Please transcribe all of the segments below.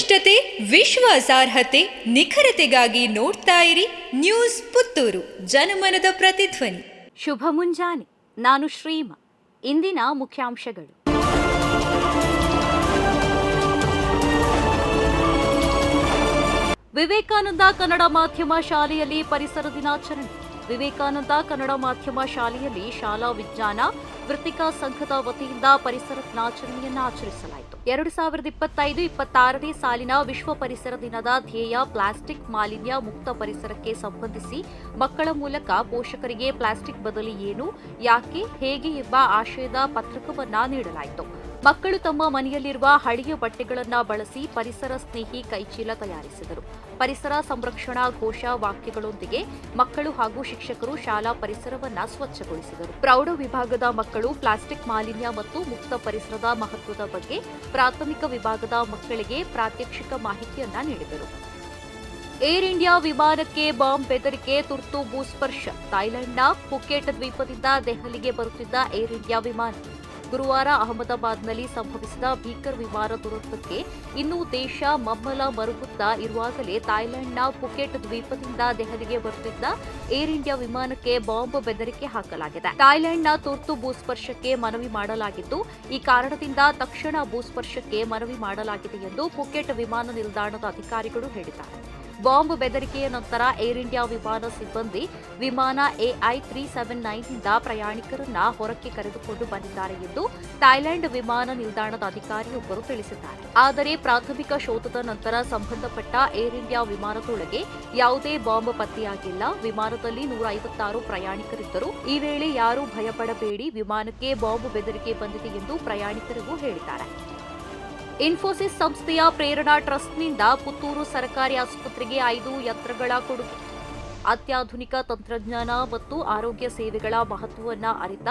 ವಸ್ತುನಿಷ್ಠತೆ ವಿಶ್ವಾಸಾರ್ಹತೆ ನಿಖರತೆಗಾಗಿ ನೋಡ್ತಾ ಇರಿ ನ್ಯೂಸ್ ಪುತ್ತೂರು. ಜನಮನದ ಪ್ರತಿಧ್ವನಿ. ಶುಭ ಮುಂಜಾನೆ. ನಾನು ಶ್ರೀಮ. ಇಂದಿನ ಮುಖ್ಯಾಂಶಗಳು. ವಿವೇಕಾನಂದ ಕನ್ನಡ ಮಾಧ್ಯಮ ಶಾಲೆಯಲ್ಲಿ ಪರಿಸರ ದಿನಾಚರಣೆ. ವಿವೇಕಾನಂದ ಕನ್ನಡ ಮಾಧ್ಯಮ ಶಾಲೆಯಲ್ಲಿ ಶಾಲಾ ವಿಜ್ಞಾನ ವೃತ್ತಿಕಾ ಸಂಘದ ವತಿಯಿಂದ ಪರಿಸರ ದಿನಾಚರಣೆಯನ್ನು ಆಚರಿಸಲಾಯಿತು. ಎರಡು ಸಾವಿರದ ಇಪ್ಪತ್ತೈದು, ಇಪ್ಪತ್ತಾರನೇ ಸಾಲಿನ ವಿಶ್ವ ಪರಿಸರ ದಿನದ ಧ್ಯೇಯ ಪ್ಲಾಸ್ಟಿಕ್ ಮಾಲಿನ್ಯ ಮುಕ್ತ ಪರಿಸರಕ್ಕೆ ಸಂಬಂಧಿಸಿ ಮಕ್ಕಳ ಮೂಲಕ ಪೋಷಕರಿಗೆ ಪ್ಲಾಸ್ಟಿಕ್ ಬದಲಿ ಏನು, ಯಾಕೆ, ಹೇಗೆ ಎಂಬ ಆಶಯದ ಪತ್ರಕವನ್ನ ನೀಡಲಾಯಿತು. ಮಕ್ಕಳು ತಮ್ಮ ಮನೆಯಲ್ಲಿರುವ ಹಳೆಯ ಬಟ್ಟೆಗಳನ್ನು ಬಳಸಿ ಪರಿಸರ ಸ್ನೇಹಿ ಕೈಚೀಲ ತಯಾರಿಸಿದರು. ಪರಿಸರ ಸಂರಕ್ಷಣಾ ಘೋಷ ವಾಕ್ಯಗಳೊಂದಿಗೆ ಮಕ್ಕಳು ಹಾಗೂ ಶಿಕ್ಷಕರು ಶಾಲಾ ಪರಿಸರವನ್ನ ಸ್ವಚ್ಛಗೊಳಿಸಿದರು. ಪ್ರೌಢ ವಿಭಾಗದ ಮಕ್ಕಳು ಪ್ಲಾಸ್ಟಿಕ್ ಮಾಲಿನ್ಯ ಮತ್ತು ಮುಕ್ತ ಪರಿಸರದ ಮಹತ್ವದ ಬಗ್ಗೆ ಪ್ರಾಥಮಿಕ ವಿಭಾಗದ ಮಕ್ಕಳಿಗೆ ಪ್ರಾತ್ಯಕ್ಷಿಕ ಮಾಹಿತಿಯನ್ನ ನೀಡಿದರು. ಏರ್ ಇಂಡಿಯಾ ವಿಮಾನಕ್ಕೆ ಬಾಂಬ್ ಬೆದರಿಕೆ, ತುರ್ತು ಭೂಸ್ಪರ್ಶ. ಥೈಲ್ಯಾಂಡ್ನ ಪುಕೆಟ್ ದ್ವೀಪದಿಂದ ದೆಹಲಿಗೆ ಬರುತ್ತಿದ್ದ ಏರ್ ಇಂಡಿಯಾ ವಿಮಾನ. ಗುರುವಾರ ಅಹಮದಾಬಾದ್ನಲ್ಲಿ ಸಂಭವಿಸಿದ ಭೀಕರ್ ವಿಮಾನ ದುರಂತಕ್ಕೆ ಇನ್ನೂ ದೇಶ ಮಮ್ಮಲ ಮರುಗುತ್ತಾ ಇರುವಾಗಲೇ ಥಾಯ್ಲೆಂಡ್ನ ಪುಕೆಟ್ ದ್ವೀಪದಿಂದ ದೆಹಲಿಗೆ ಬರುತ್ತಿದ್ದ ಏರ್ ಇಂಡಿಯಾ ವಿಮಾನಕ್ಕೆ ಬಾಂಬ್ ಬೆದರಿಕೆ ಹಾಕಲಾಗಿದೆ. ಥಾಯ್ಲೆಂಡ್ನ ತುರ್ತು ಭೂಸ್ಪರ್ಶಕ್ಕೆ ಮನವಿ ಮಾಡಲಾಗಿದ್ದು, ಈ ಕಾರಣದಿಂದ ತಕ್ಷಣ ಭೂಸ್ಪರ್ಶಕ್ಕೆ ಮನವಿ ಮಾಡಲಾಗಿದೆ ಎಂದು ಪುಕೆಟ್ ವಿಮಾನ ನಿಲ್ದಾಣದ ಅಧಿಕಾರಿಗಳು ಹೇಳಿದ್ದಾರೆ. ಬಾಂಬ್ ಬೆದರಿಕೆಯ ನಂತರ ಏರ್ ಇಂಡಿಯಾ ವಿಮಾನ ಸಿಬ್ಬಂದಿ ವಿಮಾನ ಎಐ ತ್ರೀ ಸೆವೆನ್ ನೈನ್ನಿಂದ ಪ್ರಯಾಣಿಕರನ್ನ ಹೊರಕ್ಕೆ ಕರೆದುಕೊಂಡು ಬಂದಿದ್ದಾರೆ ಎಂದು ಥಾಯ್ಲೆಂಡ್ ವಿಮಾನ ನಿಲ್ದಾಣದ ಅಧಿಕಾರಿಯೊಬ್ಬರು ತಿಳಿಸಿದ್ದಾರೆ. ಆದರೆ ಪ್ರಾಥಮಿಕ ಶೋಧದ ನಂತರ ಸಂಬಂಧಪಟ್ಟ ಏರ್ ಇಂಡಿಯಾ ವಿಮಾನದೊಳಗೆ ಯಾವುದೇ ಬಾಂಬ್ ಪತ್ತೆಯಾಗಿಲ್ಲ. ವಿಮಾನದಲ್ಲಿ ನೂರ ಐವತ್ತಾರು ಪ್ರಯಾಣಿಕರಿದ್ದರು. ಈ ವೇಳೆ ಯಾರೂ ಭಯಪಡಬೇಡಿ, ವಿಮಾನಕ್ಕೆ ಬಾಂಬ್ ಬೆದರಿಕೆ ಬಂದಿದೆ ಎಂದು ಪ್ರಯಾಣಿಕರಿಗೂ ಹೇಳಿದ್ದಾರೆ. ಇನ್ಫೋಸಿಸ್ ಸಂಸ್ಥೆಯ ಪ್ರೇರಣಾ ಟ್ರಸ್ಟ್ನಿಂದ ಪುತ್ತೂರು ಸರ್ಕಾರಿ ಆಸ್ಪತ್ರೆಗೆ ಐದು ಯಂತ್ರಗಳ ಕೊಡುಗೆ. ಅತ್ಯಾಧುನಿಕ ತಂತ್ರಜ್ಞಾನ ಮತ್ತು ಆರೋಗ್ಯ ಸೇವೆಗಳ ಮಹತ್ವವನ್ನು ಅರಿತ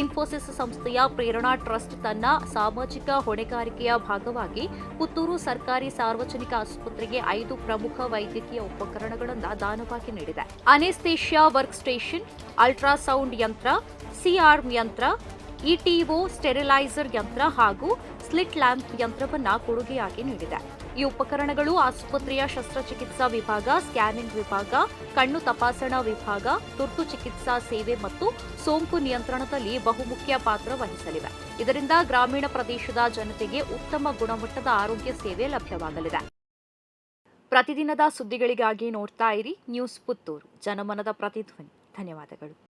ಇನ್ಫೋಸಿಸ್ ಸಂಸ್ಥೆಯ ಪ್ರೇರಣಾ ಟ್ರಸ್ಟ್ ತನ್ನ ಸಾಮಾಜಿಕ ಹೊಣೆಗಾರಿಕೆಯ ಭಾಗವಾಗಿ ಪುತ್ತೂರು ಸರ್ಕಾರಿ ಸಾರ್ವಜನಿಕ ಆಸ್ಪತ್ರೆಗೆ ಐದು ಪ್ರಮುಖ ವೈದ್ಯಕೀಯ ಉಪಕರಣಗಳನ್ನು ದಾನವಾಗಿ ನೀಡಿದೆ. ಅನೆಸ್ತೇಷಿಯಾ ವರ್ಕ್ ಸ್ಟೇಷನ್ ಅಲ್ಟ್ರಾಸೌಂಡ್ ಯಂತ್ರ, ಸಿಆರ್ಮ್ ಯಂತ್ರ, ಇಟಿಒ ಸ್ಟೆರಿಲೈಸರ್ ಯಂತ್ರ ಹಾಗೂ ಸ್ಲಿಟ್ ಲ್ಯಾಂಪ್ ಯಂತ್ರವನ್ನ ಕೊಡುಗೆಯಾಗಿ ನೀಡಿದೆ. ಈ ಉಪಕರಣಗಳು ಆಸ್ಪತ್ರೆಯ ಶಸ್ತ್ರಚಿಕಿತ್ಸಾ ವಿಭಾಗ, ಸ್ಕ್ಯಾನಿಂಗ್ ವಿಭಾಗ, ಕಣ್ಣು ತಪಾಸಣಾ ವಿಭಾಗ, ತುರ್ತು ಚಿಕಿತ್ಸಾ ಸೇವೆ ಮತ್ತು ಸೋಂಕು ನಿಯಂತ್ರಣದಲ್ಲಿ ಬಹುಮುಖ್ಯ ಪಾತ್ರ ವಹಿಸಲಿವೆ. ಇದರಿಂದ ಗ್ರಾಮೀಣ ಪ್ರದೇಶದ ಜನತೆಗೆ ಉತ್ತಮ ಗುಣಮಟ್ಟದ ಆರೋಗ್ಯ ಸೇವೆ ಲಭ್ಯವಾಗಲಿದೆ. ಪ್ರತಿದಿನದ ಸುದ್ದಿಗಳಿಗಾಗಿ ನೋಡ್ತಾ ಇರಿ ನ್ಯೂಸ್ ಪುತ್ತೂರು. ಜನಮನದ ಪ್ರತಿಧ್ವನಿ. ಧನ್ಯವಾದಗಳು.